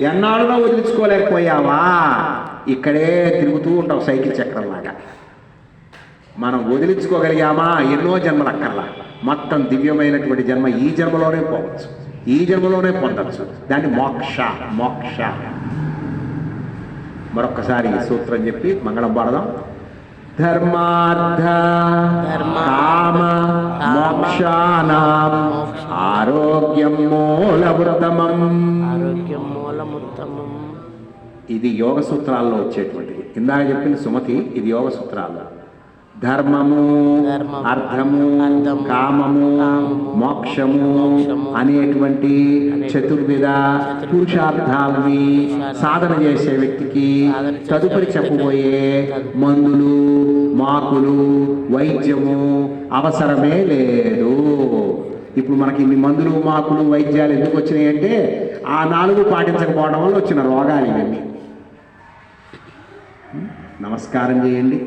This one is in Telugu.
ఎన్నాళ్ళలో వదిలించుకోలేకపోయావా? ఇక్కడే తిరుగుతూ ఉంటావు సైకిల్ చక్రంలాగా. మనం వదిలించుకోగలిగామా? ఎన్నో జన్మలు అక్కర్లా. మొత్తం దివ్యమైనటువంటి జన్మ ఈ జన్మలోనే పోవచ్చు. ఈ జన్మలోనే పొందవచ్చు దాన్ని మోక్ష మోక్ష. మరొక్కసారి ఈ సూత్రం చెప్పి మంగళం పాడదాం. ధర్మార్థ కామ మోక్షానాం. ఆరోగ్యం మూలవృతమం ఆరోగ్యం మూలముత్తమం ఇది యోగ సూత్రాల్లో వచ్చేటువంటిది. ఇందాక చెప్పిన సుమతి ఇది యోగ సూత్రాల్లో. ధర్మము అర్థము కామము మోక్షము అనేటువంటి చతుర్విధ పురుషార్థాలని సాధన చేసే వ్యక్తికి తదుపరి చెప్పబోయే మందులు మాకులు వైద్యము అవసరమే లేదు. ఇప్పుడు మనకి ఇన్ని మందులు మాకులు వైద్యాలు ఎందుకు వచ్చినాయి అంటే ఆ నాలుగు పాటించకపోవడం వల్ల వచ్చిన రోగాలు ఇవన్నీ. నమస్కారం చేయండి.